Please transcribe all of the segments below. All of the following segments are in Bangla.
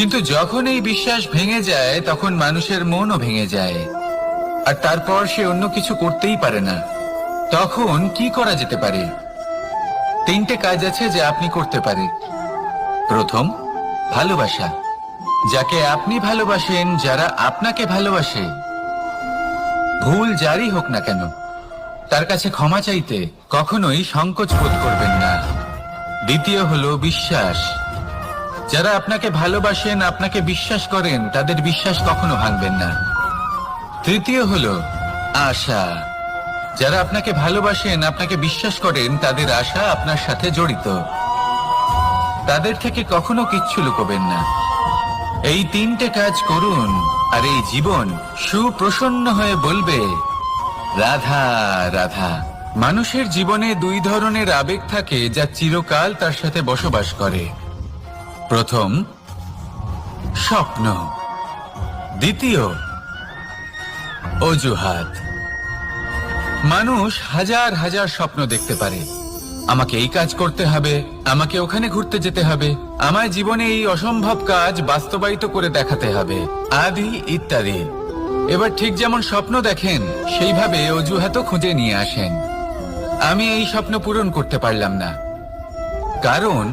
কিন্তু যখন এই বিশ্বাস ভেঙে যায়, তখন মানুষের মনও ভেঙে যায়। আর তারপর সে অন্য কিছু করতেই পারে না। তখন কি করা যেতে পারে? তিনটে কাজ আছে যা আপনি করতে পারে প্রথম, ভালোবাসা। যাকে আপনি ভালোবাসেন, যারা আপনাকে ভালোবাসে। ভুল যারই হোক না কেন, তার কাছে ক্ষমা চাইতে কখনোই সংকোচ বোধ করবেন না। দ্বিতীয় হলো বিশ্বাস। যারা আপনাকে ভালোবাসেন, আপনাকে বিশ্বাস করেন, তাদের বিশ্বাস কখনো ভাঙবেন না। তৃতীয় হলো আশা। যারা আপনাকে ভালোবাসেন, আপনাকে বিশ্বাস করেন, তাদের আশা আপনার সাথে জড়িত। তাদের থেকে কখনো কিচ্ছু লুকোবেন না। এই তিনটে কাজ করুন, আর এই জীবন সুপ্রসন্ন হয়ে বলবে, রাধা রাধা। মানুষের জীবনে দুই ধরনের আবেগ থাকে, যা চিরকাল তার সাথে বসবাস করে। প্রথম স্বপ্ন। দ্বিতীয় অজুহাত। মানুষ হাজার হাজার স্বপ্ন দেখতে পারে। আমাকে এই কাজ করতে হবে, আমাকে ওখানে ঘুরতে যেতে হবে, আমায় জীবনে এই অসম্ভব কাজ বাস্তবায়িত করে দেখাতে হবে, আদি ইত্যাদি। এবার ঠিক যেমন স্বপ্ন দেখেন, সেইভাবে অজুহাতও খুঁজে নিয়ে আসেন। আমি এই স্বপ্ন পূরণ করতে পারলাম না। কারণ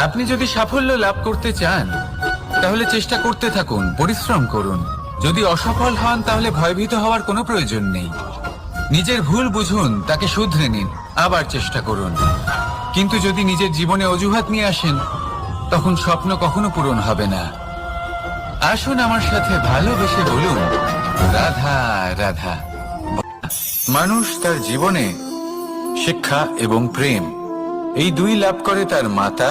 আপনি যদি সাফল্য লাভ করতে চান, তাহলে চেষ্টা করতে থাকুন, পরিশ্রম করুন। যদি অসফল হন, তাহলে ভয়ভীত হওয়ার কোনো প্রয়োজন নেই। নিজের ভুল বুঝুন, তাকে শুধরে নিন, আবার চেষ্টা করুন। কিন্তু যদি নিজের জীবনে অজুহাত নিয়ে আসেন, তখন স্বপ্ন কখনো পূরণ হবে না। আসুন আমার সাথে ভালোবেসে বলুন, রাধা রাধা। মানুষ তার জীবনে শিক্ষা এবং প্রেম, এই দুই লাভ করে তার মাতা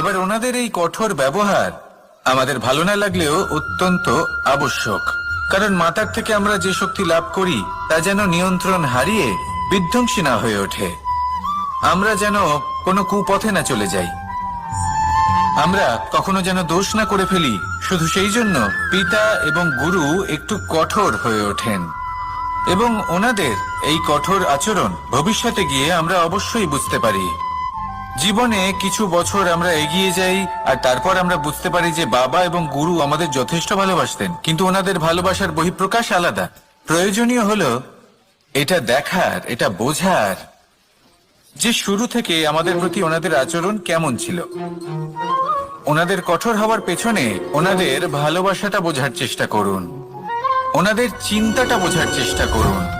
এবার ওনাদের এই কঠোর ব্যবহার আমাদের ভালো না লাগলেও অত্যন্ত আবশ্যক। কারণ মাতার থেকে আমরা যে শক্তি লাভ করি, তা যেন নিয়ন্ত্রণ হারিয়ে বিধ্বংসী না হয়ে ওঠে। আমরা যেন কোনো কুপথে না চলে যাই। আমরা কখনো যেন দোষ না করে ফেলি, শুধু সেই জন্য পিতা এবং গুরু একটু কঠোর হয়ে ওঠেন। এবং ওনাদের এই কঠোর আচরণ ভবিষ্যতে গিয়ে আমরা অবশ্যই বুঝতে পারি। জীবনে কিছু বছর আমরা এগিয়ে যাই আর তারপর আমরা বুঝতে পারি যে বাবা এবং গুরু আমাদের যথেষ্ট ভালোবাসতেন। কিন্তু ওনাদের ভালোবাসার বহিঃপ্রকাশ আলাদা। প্রয়োজনীয় হলো এটা দেখার, এটা বোঝার যে শুরু থেকে আমাদের প্রতি ওনাদের আচরণ কেমন ছিল। ওনাদের কঠোর হওয়ার পেছনে ওনাদের ভালোবাসাটা বোঝার চেষ্টা করুন। ওনাদের চিন্তাটা বোঝার চেষ্টা করুন।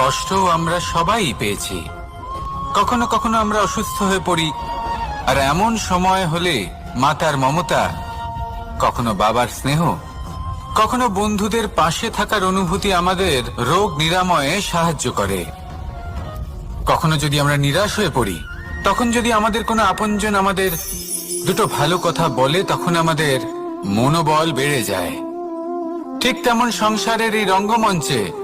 কষ্ট আমরা সবাই পেয়েছি। কখনো কখনো আমরা অসুস্থ হয়ে পড়ি, আর এমন সময় হলে মাতার মমতা, কখনো বাবার স্নেহ, কখনো বন্ধুদের পাশে থাকার অনুভূতি আমাদের রোগ নিরাময়ে সাহায্য করে। কখনো যদি আমরা নিরাশ হয়ে পড়ি, তখন যদি আমাদের কোনো আপনজন আমাদের দুটো ভালো কথা বলে, তখন আমাদের মনোবল বেড়ে যায়। ঠিক তেমন সংসারের এই রঙ্গমঞ্চে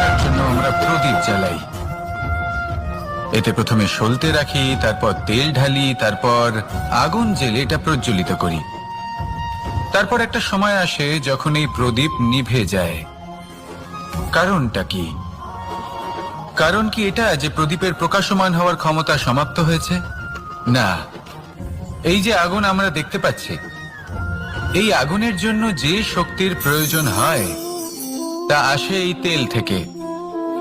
জ্বালাই। এতে প্রথমে সলতে রাখি, তারপর তেল ঢালি, তারপর আগুন জেলে এটা প্রজ্বলিত করি। তারপর একটা সময় আসে যখন এই প্রদীপ নিভে যায়। কারণটা কি? কারণ কি এটা যে প্রদীপের প্রকাশমান হওয়ার ক্ষমতা সমাপ্ত হয়েছে? না। এই যে আগুন আমরা দেখতে পাচ্ছি, এই আগুনের জন্য যে শক্তির প্রয়োজন হয়, তা আসে এই তেল থেকে।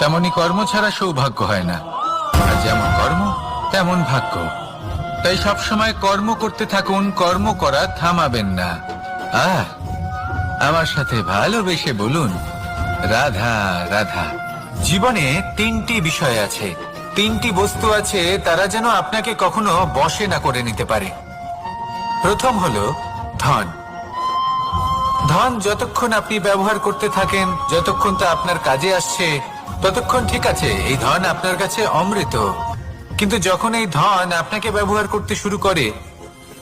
তেমনি কর্ম ছাড়া সৌভাগ্য হয় না। আর যেমন কর্ম, তেমন ভাগ্য। তাই সবসময় কর্ম করতে থাকুন, কর্ম করা থামাবেন না। আহ আমার সাথে ভালোবেসে বলুন, রাধা রাধা, জীবনে তিনটি বিষয় আছে। তিনটি বস্তু আছে, তারা যেন আপনাকে কখনো বশে না করে নিতে পারে। প্রথম হলো ধন। ধন যতক্ষণ আপনি ব্যবহার করতে থাকেন, যতক্ষণ তা আপনার কাজে আসছে ততক্ষণ ঠিক আছে, এই ধন আপনার কাছে অমৃত। কিন্তু যখন এই ধন আপনাকে ব্যবহার করতে শুরু করে,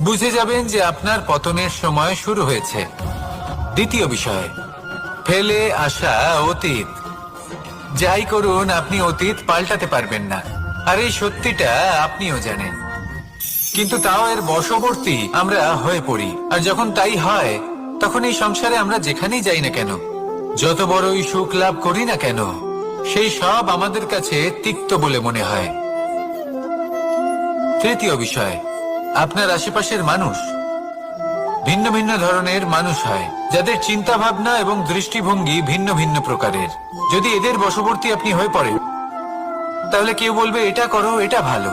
বুঝে যাবেন যে আপনার পতনের সময় শুরু হয়েছে। দ্বিতীয় বিষয়, ফেলে আসা অতীত। যাই করুন, আপনি অতীত পাল্টাতে পারবেন না। আর এই সত্যিটা আপনিও জানেন। কিন্তু তাও এর বশবর্তী আমরা হয়ে পড়ি। আর যখন তাই হয়, তখন এই সংসারে আমরা যেখানেই যাই না কেন, যত বড়ই সুখ লাভ করি না কেন সেই সব আমাদের কাছে তিক্ত বলে মনে হয়। তৃতীয় বিষয়, আপনার আশেপাশের মানুষ। ভিন্ন ভিন্ন ধরনের মানুষ হয়, যাদের চিন্তা ভাবনা এবং দৃষ্টিভঙ্গি ভিন্ন ভিন্ন প্রকারের। যদি এদের বশবর্তী আপনি হয়ে পড়েন, তাহলে কেউ বলবে, এটা করো, এটা ভালো।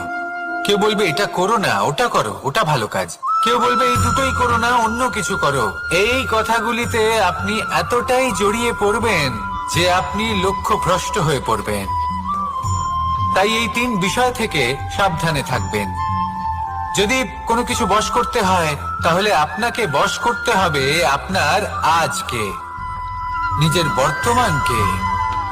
কেউ বলবে, এটা করো না, ওটা করো, ওটা ভালো কাজ। কেউ বলবে, এই দুটোই করো না, অন্য কিছু করো। এই কথাগুলিতে আপনি এতটাই জড়িয়ে পড়বেন যে আপনি লক্ষ্য ভ্রষ্ট হয়ে পড়বেন। তাই এই তিন বিষয় থেকে সাবধানে থাকবেন। যদি কোনো কিছু বশ করতে হয়, তাহলে আপনাকে বশ করতে হবে আপনার আজকে, নিজের বর্তমানকে।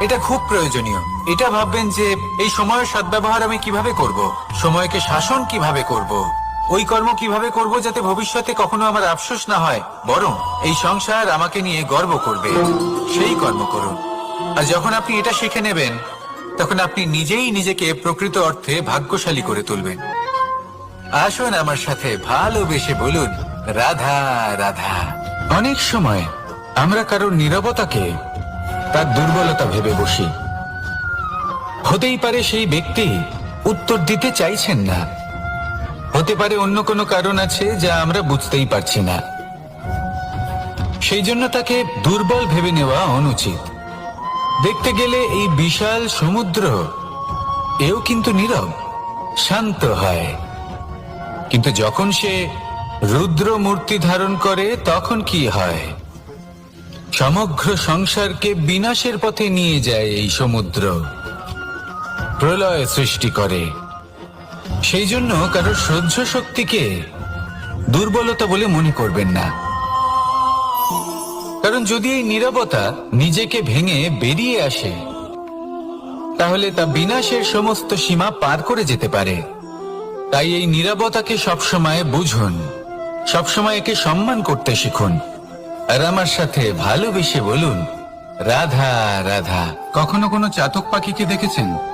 এটা খুব প্রয়োজনীয়। এটা ভাববেন যে, এই সময়ের সদ্ব্যবহার আমি কীভাবে করব? সময়কে শাসন কীভাবে করব? ওই কর্ম কীভাবে করব যাতে ভবিষ্যতে কখনো আমার আফসোস না হয়? বরং এই সংসার আমাকে নিয়ে গর্ব করবে। সেই কর্ম করুন। আর যখন আপনি এটা শিখে নেবেন, তখন আপনি নিজেই নিজেকে প্রকৃত অর্থে ভাগ্যশালী করে তুলবেন। আসুন আমার সাথে ভালোবেসে বলুন, রাধা রাধা। অনেক সময় আমরা কারোর নীরবতাকে তার দুর্বলতা ভেবে বসি। হতেই পারে সেই ব্যক্তি উত্তর দিতে চাইছেন না। হতে পারে অন্য কোনো কারণ আছে যা আমরা বুঝতেই পারছি না। সেই জন্য তাকে দুর্বল ভেবে নেওয়া অনুচিত। দেখতে গেলে এই বিশাল সমুদ্র, এও কিন্তু নীরব, শান্ত হয়। কিন্তু যখন সে রুদ্র মূর্তি ধারণ করে, তখন কি হয়? সমগ্র সংসারকে বিনাশের পথে নিয়ে যায় এই সমুদ্র। প্রলয় সৃষ্টি করে। সেই জন্য কারও সহ্য শক্তিকে দুর্বলতা বলে মনে করবেন না। কারণ যদি এই নীরবতা নিজেকে ভেঙে বেরিয়ে আসে, তাহলে তা বিনাশের সমস্ত সীমা পার করে যেতে পারে। তাই এই নীরবতাকে সবসময় বুঝুন, সবসময় একে সম্মান করতে শিখুন। আর আমার সাথে ভালোবেসে বলুন, রাধা রাধা। কখনো কোনো চাতক পাখিকে দেখেছেন?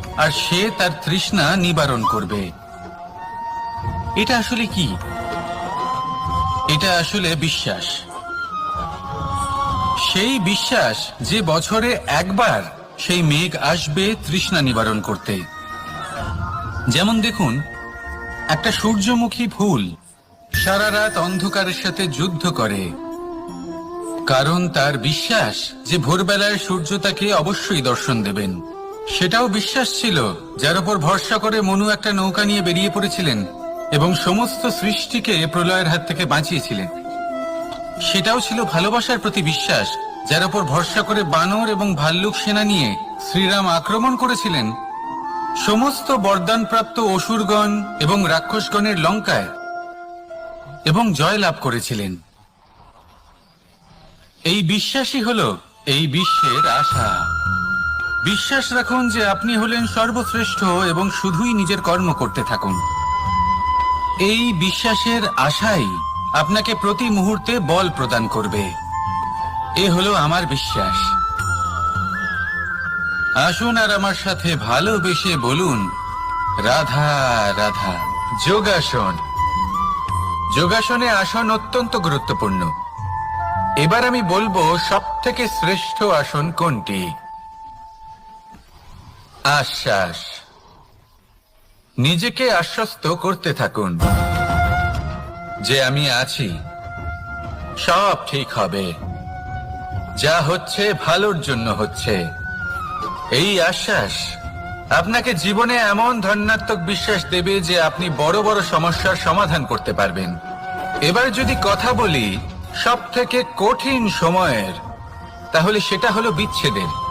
আর সে তার তৃষ্ণা নিবারণ করবে। এটা আসলে কি? এটা আসলে বিশ্বাস। সেই বিশ্বাস যে বছরে একবার সেই মেঘ আসবে তৃষ্ণা নিবারণ করতে। যেমন দেখুন, একটা সূর্যমুখী ফুল সারা রাত অন্ধকারের সাথে যুদ্ধ করে। কারণ তার বিশ্বাস যে ভোরবেলায় সূর্য তাকে অবশ্যই দর্শন দেবেন। সেটাও বিশ্বাস ছিল, যার উপর ভরসা করে মনু একটা নৌকা নিয়ে বেরিয়ে পড়েছিলেন এবং সমস্ত সৃষ্টিকে প্রলয়ের হাত থেকে বাঁচিয়েছিলেন। সেটাও ছিল ভালোবাসার প্রতি বিশ্বাস, যার উপর ভরসা করে বানর এবং ভাল্লুক সেনা নিয়ে শ্রীরাম আক্রমণ করেছিলেন। সমস্ত বরদানপ্রাপ্ত অসুরগণ এবং রাক্ষসগণের লঙ্কায় এবং জয় লাভ করেছিলেন। এই বিশ্বাসই হল এই বিশ্বের আশা। বিশ্বাস রাখুন যে আপনি হলেন সর্বশ্রেষ্ঠ এবং শুধুই নিজের কর্ম করতে থাকুন। এই বিশ্বাসের আশাই আপনাকে প্রতি মুহূর্তে বল প্রদান করবে। এ হলো আমার বিশ্বাস। আসুন আর আমার সাথে ভালোবেসে বলুন, রাধা রাধা, যোগাসন। যোগাসনে আসন অত্যন্ত গুরুত্বপূর্ণ। এবার আমি বলব সব থেকে শ্রেষ্ঠ আসন কোনটি? আশ্বাস। নিজেকে আশ্বস্ত করতে থাকুন। যে আমি আছি, সব ঠিক হবে। যা হচ্ছে, ভালোর জন্য হচ্ছে। এই আশ্বাস আপনাকে জীবনে এমন ধন্যাত্মক বিশ্বাস দেবে যে আপনি বড় বড় সমস্যার সমাধান করতে পারবেন। এবার যদি কথা বলি সব থেকে কঠিন সময়ের, তাহলে সেটা হলো বিচ্ছেদের।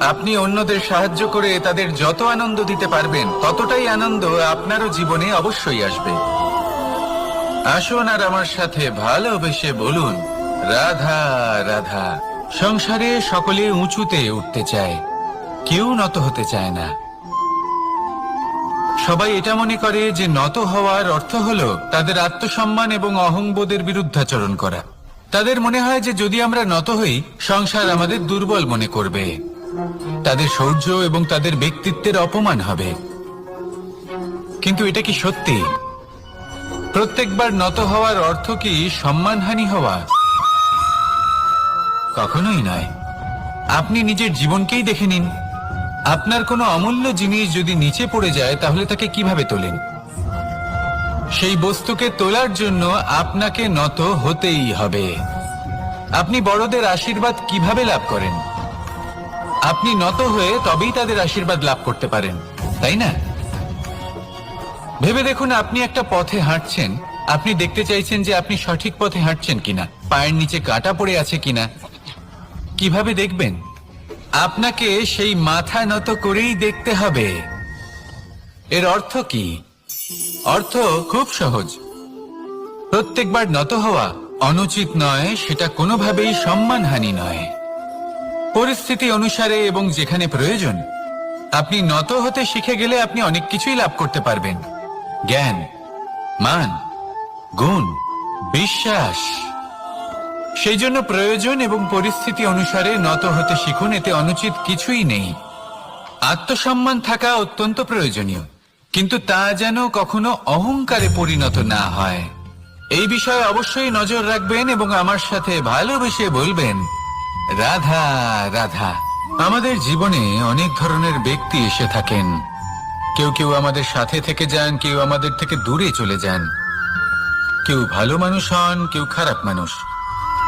আপনি অন্যদের সাহায্য করে তাদের যত আনন্দ দিতে পারবেন, ততটাই আনন্দ আপনারও জীবনে অবশ্যই আসবে। আসুন আর আমার সাথে ভালোবেসে বলুন, রাধা রাধা। সংসারে সকলে উঁচুতে উঠতে চায়, কেউ নত হতে চায় না। সবাই এটা মনে করে যে নত হওয়ার অর্থ হলো তাদের আত্মসম্মান এবং অহংবোধের বিরুদ্ধাচরণ করা। তাদের মনে হয় যে যদি আমরা নত হই, সংসার আমাদের দুর্বল মনে করবে। তাদের শৌর্য এবং তাদের ব্যক্তিত্বের অপমান হবে। কিন্তু এটা কি সত্যি? প্রত্যেকবার নত হওয়ার অর্থ কি সম্মানহানি হওয়া? কখনোই নয়। আপনি নিজের জীবনকেই দেখে নিন। আপনার কোনো অমূল্য জিনিস যদি নিচে পড়ে যায়, তাহলে তাকে কীভাবে তোলেন? সেই বস্তুকে তোলার জন্য আপনাকে নত হতেই হবে। আপনি বড়দের আশীর্বাদ কীভাবে লাভ করেন? আপনি নত হয়ে তবেই তাদের আশীর্বাদ লাভ করতে পারেন, তাই না? ভেবে দেখুন আপনি একটা পথে হাঁটছেন, আপনি দেখতে চাইছেন যে আপনি সঠিক পথে হাঁটছেন কিনা, পায়ের নিচে কাটা পড়ে আছে কিনা। কীভাবে দেখবেন? আপনাকে সেই মাথা নত করেই দেখতে হবে। এর অর্থ কি? অর্থ খুব সহজ। প্রত্যেকবার নত হওয়া অনুচিত নয়, সেটা কোনোভাবেই সম্মানহানি নয়। পরিস্থিতি অনুসারে এবং যেখানে প্রয়োজন, আপনি নত হতে শিখে গেলে আপনি অনেক কিছুই লাভ করতে পারবেন। জ্ঞান, মান, গুণ, বিশ্বাস। সেই জন্য প্রয়োজন এবং পরিস্থিতি অনুসারে নত হতে শিখুন, এতে অনুচিত কিছুই নেই। আত্মসম্মান থাকা অত্যন্ত প্রয়োজনীয়, কিন্তু তা যেন কখনো অহংকারে পরিণত না হয়। এই বিষয়ে অবশ্যই নজর রাখবেন এবং আমার সাথে ভালোবেসে বলবেন রাধা রাধা। আমাদের জীবনে অনেক ধরনের ব্যক্তি এসে থাকেন। কেউ কেউ আমাদের সাথে থেকে যান, কেউ আমাদের থেকে দূরে চলে যান। কেউ ভালো মানুষ হন, কেউ খারাপ মানুষ।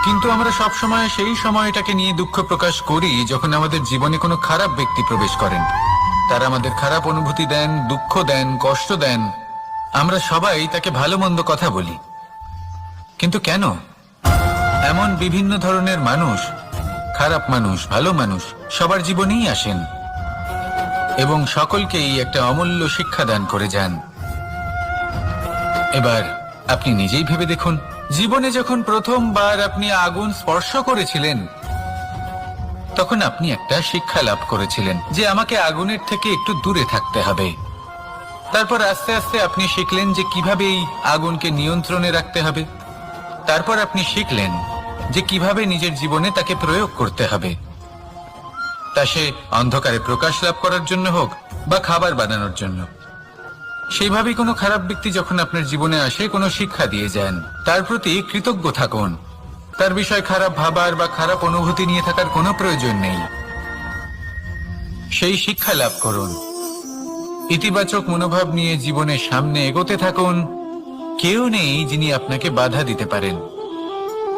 কিন্তু আমরা সব সময় সেই সময়টাকে নিয়ে দুঃখ প্রকাশ করি যখন আমাদের জীবনে কোনো খারাপ ব্যক্তি প্রবেশ করেন। তারা আমাদের খারাপ অনুভূতি দেন, দুঃখ দেন, কষ্ট দেন। আমরা সবাই তাকে ভালো মন্দ কথা বলি। কিন্তু কেন? এমন বিভিন্ন ধরনের মানুষ খারাপ মানুষ, ভালো মানুষ, সবার জীবনেই আসেন। এবং সকলকেই একটা অমূল্য শিক্ষা দান করে যান। এবার আপনি নিজেই ভেবে দেখুন, জীবনে যখন প্রথমবার আপনি আগুন স্পর্শ করেছিলেন, তখন আপনি একটা শিক্ষা লাভ করেছিলেন যে আমাকে আগুনের থেকে একটু দূরে থাকতে হবে। তারপর আস্তে আস্তে আপনি শিখলেন যে কীভাবে এই আগুনকে নিয়ন্ত্রণে রাখতে হবে। তারপর আপনি শিখলেন যে কীভাবে নিজের জীবনে তাকে প্রয়োগ করতে হবে। তা সে অন্ধকারে প্রকাশ লাভ করার জন্য হোক বা খাবার বানানোর জন্য। সেইভাবেই কোনো খারাপ ব্যক্তি যখন আপনার জীবনে আসে, কোনো শিক্ষা দিয়ে যান, তার প্রতি কৃতজ্ঞ থাকুন। তার বিষয় খারাপ ভাবার বা খারাপ অনুভূতি নিয়ে থাকার কোনো প্রয়োজন নেই। সেই শিক্ষা লাভ করুন। ইতিবাচক মনোভাব নিয়ে জীবনের সামনে এগোতে থাকুন। কেউ নেই যিনি আপনাকে বাধা দিতে পারেন।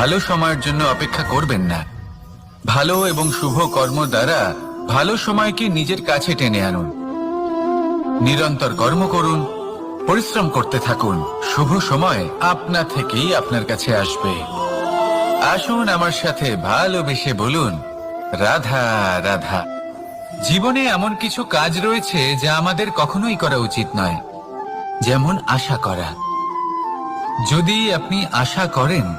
ভালো সময়ের জন্য অপেক্ষা করবেন না। ভালো এবং শুভ কর্ম দ্বারা ভালো সময়কে নিজের কাছে টেনে আনুন। নিরন্তর কর্ম করুন, পরিশ্রম করতে থাকুন। শুভ সময় আপনা থেকেই আপনার কাছে আসবে। আসুন আমার সাথে ভালোবেসে বলুন, রাধা রাধা, জীবনে এমন কিছু কাজ রয়েছে যা আমাদের কখনোই করা উচিত নয়। যেমন আশা করা। যদি আপনি আশা করেন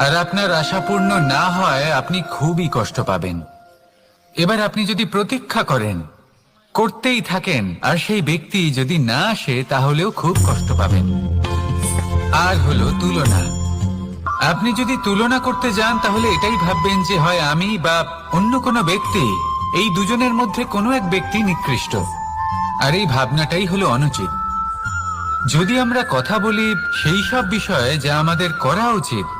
আর আপনার আশা পূর্ণ না হয়, আপনি খুবই কষ্ট পাবেন। এবার আপনি যদি প্রতীক্ষা করেন, করতেই থাকেন, আর সেই ব্যক্তি যদি না আসে, তাহলেও খুব কষ্ট পাবেন। আর হলো তুলনা। আপনি যদি তুলনা করতে যান, তাহলে এটাই ভাববেন যে, হয় আমি বা অন্য কোনো ব্যক্তি, এই দুজনের মধ্যে কোনো এক ব্যক্তি নিকৃষ্ট। আর এই ভাবনাটাই হলো অনুচিত। যদি আমরা কথা বলি সেই সব বিষয়ে যা আমাদের করা উচিত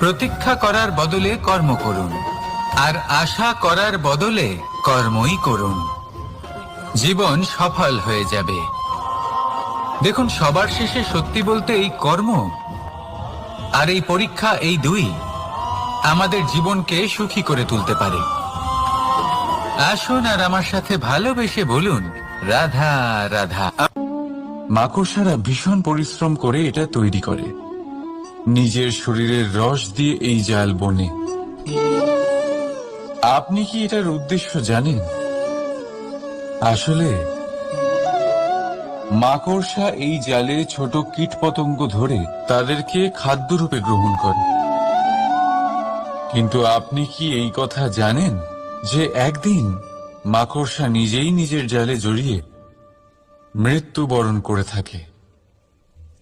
প্রতীক্ষা করার বদলে কর্ম করুন। আর আশা করার বদলে কর্মই করুন। জীবন সফল হয়ে যাবে। দেখুন, সবার শেষে সত্যি বলতে এই কর্ম আর এই পরীক্ষা এই দুই আমাদের জীবনকে সুখী করে তুলতে পারে। আসুন আর আমার সাথে ভালোবেসে বলুন, রাধা রাধা। মাকড়সারা ভীষণ পরিশ্রম করে এটা তৈরি করে। নিজের শরীরের রস দিয়ে এই জাল বনে। আপনি কি এটার উদ্দেশ্য জানেন? আসলে, মাকড়সা এই জালে ছোট কীট পতঙ্গ ধরে তাদেরকে খাদ্যরূপে গ্রহণ করে। কিন্তু আপনি কি এই কথা জানেন যে একদিন মাকড়সা নিজেই নিজের জালে জড়িয়ে মৃত্যুবরণ করে থাকে?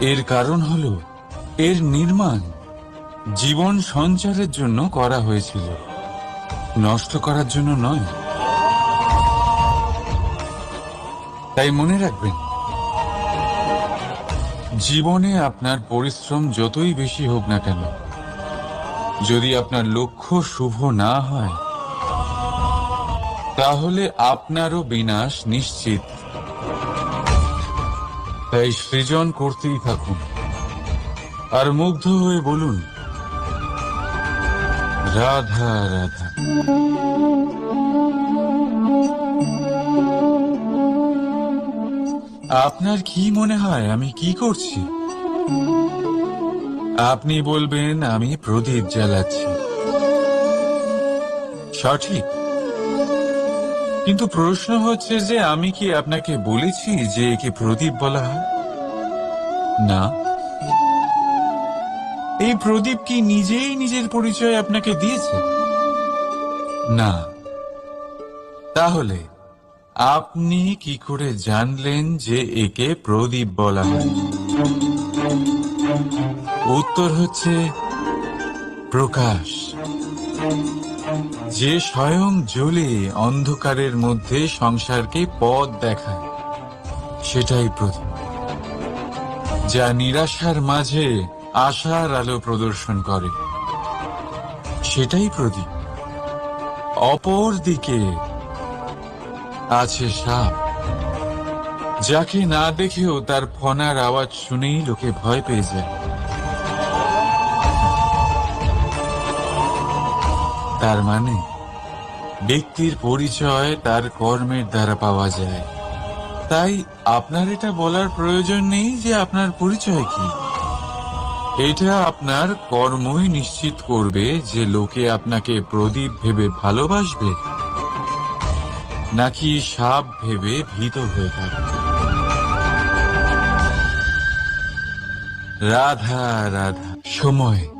এর কারণ হল, এর নির্মাণ জীবন সঞ্চারের জন্য করা হয়েছিল। নষ্ট করার জন্য নয়। তাই মনে রাখবেন, জীবনে আপনার পরিশ্রম যতই বেশি হোক না কেন, যদি আপনার লক্ষ্য শুভ না হয়, তাহলে আপনারও বিনাশ নিশ্চিত। তাই সৃজন করতেই থাকুন। আর মুগ্ধ হয়ে বলুন, রাধা রাধা। আপনার কি মনে হয়, আমি কি করছি? আপনি বলবেন, আমি প্রদীপ জ্বালাচ্ছি। সঠিক। কিন্তু প্রশ্ন হচ্ছে যে আমি কি আপনাকে বলেছি যে একে প্রদীপ বলা হয়? না। এই প্রদীপ কি নিজেই নিজের পরিচয় আপনাকে দিয়েছে? না। তাহলে, আপনি কি করে জানলেন যে একে প্রদীপ বলা হয়? উত্তর হচ্ছে প্রকাশ। যে স্বয়ং জ্বলে অন্ধকারের মধ্যে সংসারকে পথ দেখায়, সেটাই প্রদীপ যা নিরাশার মাঝে আশার আলো প্রদর্শন করে। সেটাই প্রদীপ। অপর দিকে আছে সাপ, যাকে না দেখেও তার ফনার আওয়াজ শুনেই লোকে ভয় পেয়ে যায়। তার মানে? ব্যক্তির পরিচয় তার কর্মের দ্বারা পাওয়া যায়। তাই আপনার এটা বলার প্রয়োজন নেই যে আপনার পরিচয় কি। এটা আপনার কর্মই নিশ্চিত করবে যে লোকে আপনাকে প্রদীপ ভেবে ভালোবাসবে, নাকি সাপ ভেবে ভীত হয়ে থাকবে রাধা রাধা, সময়।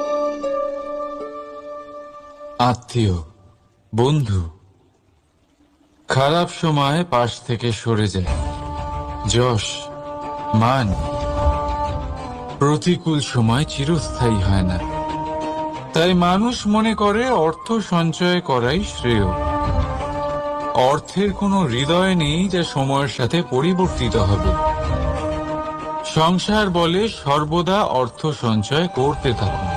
আত্মীয় বন্ধু, খারাপ সময় পাশ থেকে সরে যায়। যশ, মান, প্রতিকূল সময় চিরস্থায়ী হয় না। তাই মানুষ মনে করে অর্থ সঞ্চয় করাই শ্রেয়। অর্থের কোনো হৃদয় নেই যা সময়ের সাথে পরিবর্তিত হবে। সংসার বলে সর্বদা অর্থ সঞ্চয় করতে থাকুন।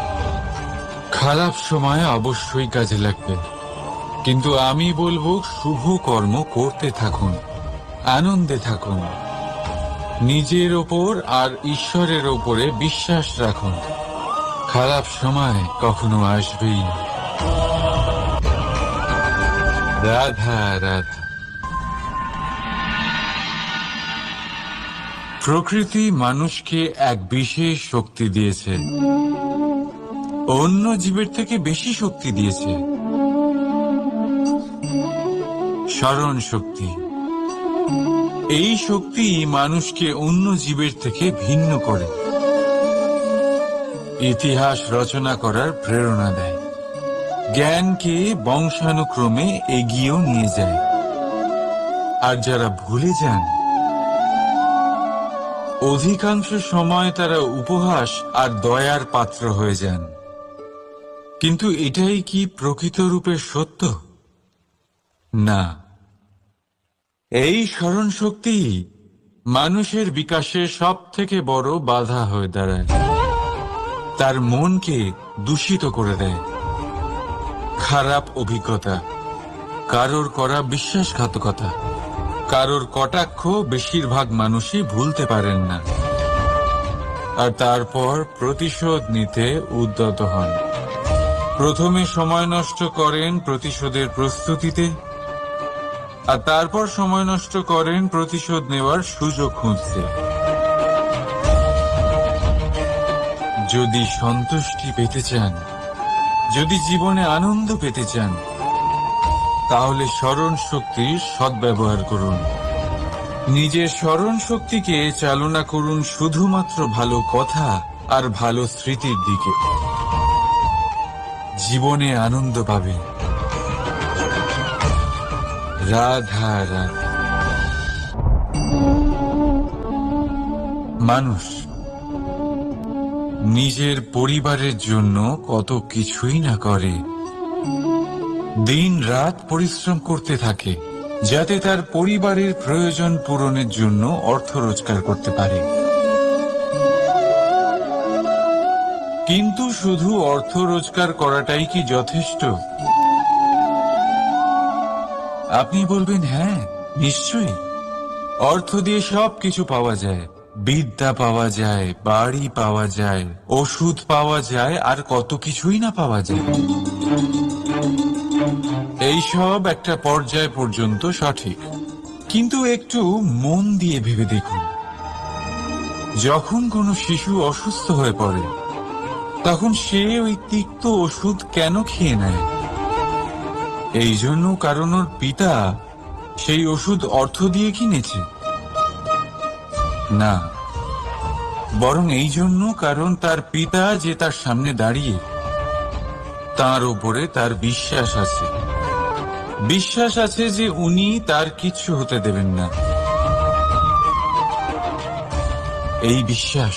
খারাপ সময় অবশ্যই কাজে লাগবে। কিন্তু আমি বলব, শুভ কর্ম করতে থাকুন, আনন্দে থাকুন। নিজের ওপর আর ঈশ্বরের ওপরে বিশ্বাস রাখুন। খারাপ সময় কখনো আসবেই রাধা রাধা। প্রকৃতি মানুষকে এক বিশেষ শক্তি দিয়েছে। অন্য জীবের থেকে বেশি শক্তি দিয়েছে। স্মরণ শক্তি। এই শক্তি মানুষকে অন্য জীবের থেকে ভিন্ন করে। ইতিহাস রচনা করার প্রেরণা দেয়। জ্ঞানকে বংশানুক্রমে এগিয়েও নিয়ে যায়। আর যারা ভুলে যান, অধিকাংশ সময় তারা উপহাস আর দয়ার পাত্র হয়ে যান। কিন্তু এটাই কি প্রকৃত রূপে সত্য? না। এই স্মরণ শক্তি মানুষের বিকাশে সব থেকে বড় বাধা হয়ে দাঁড়ায়। তার মনকে দূষিত করে দেয়। খারাপ অভিজ্ঞতা, কারোর করা বিশ্বাসঘাতকতা, কারোর কটাক্ষ বেশিরভাগ মানুষই ভুলতে পারেন না। আর তারপর প্রতিশোধ নিতে উদ্যত হন। প্রথমে সময় নষ্ট করেন প্রতিশোধের প্রস্তুতিতে, আর তারপর সময় নষ্ট করেন প্রতিশোধ নেওয়ার সুযোগ খুঁজতে। যদি সন্তুষ্টি পেতে চান, যদি জীবনে আনন্দ পেতে চান, তাহলে স্মরণ শক্তির সদ্ব্যবহার করুন। নিজের স্মরণ শক্তিকে চালনা করুন শুধুমাত্র ভালো কথা আর ভালো স্মৃতির দিকে। জীবনে আনন্দ পাবেন রাধা রাধা মানুষ, নিজের পরিবারের জন্য কত কিছুই না করে। দিন রাত পরিশ্রম করতে থাকে, যাতে তার পরিবারের প্রয়োজন পূরণের জন্য অর্থ রোজগার করতে পারে। কিন্তু শুধু অর্থ রোজগার করাটাই কি যথেষ্ট? আপনি বলবেন হ্যাঁ নিশ্চয়ই। অর্থ দিয়ে সব কিছু পাওয়া যায়। বিদ্যা পাওয়া যায়, বাড়ি পাওয়া যায়, ওষুধ পাওয়া যায়, আর কত কিছুই না পাওয়া যায়। এই সব একটা পর্যায় পর্যন্ত সঠিক। কিন্তু একটু মন দিয়ে ভেবে দেখুন। যখন কোনো শিশু অসুস্থ হয়ে পড়ে তখন সে ওই তিক্ত ওষুধ কেন খেয়ে নেয়? এই জন্য কারণ ওর পিতা সেই ওষুধ অর্থ দিয়ে কিনেছে। না, বরং এই জন্য কারণ তার পিতা যে তার সামনে দাঁড়িয়ে, তার ওপরে তার বিশ্বাস আছে। বিশ্বাস আছে যে উনি তার কিচ্ছু হতে দেবেন না। এই বিশ্বাস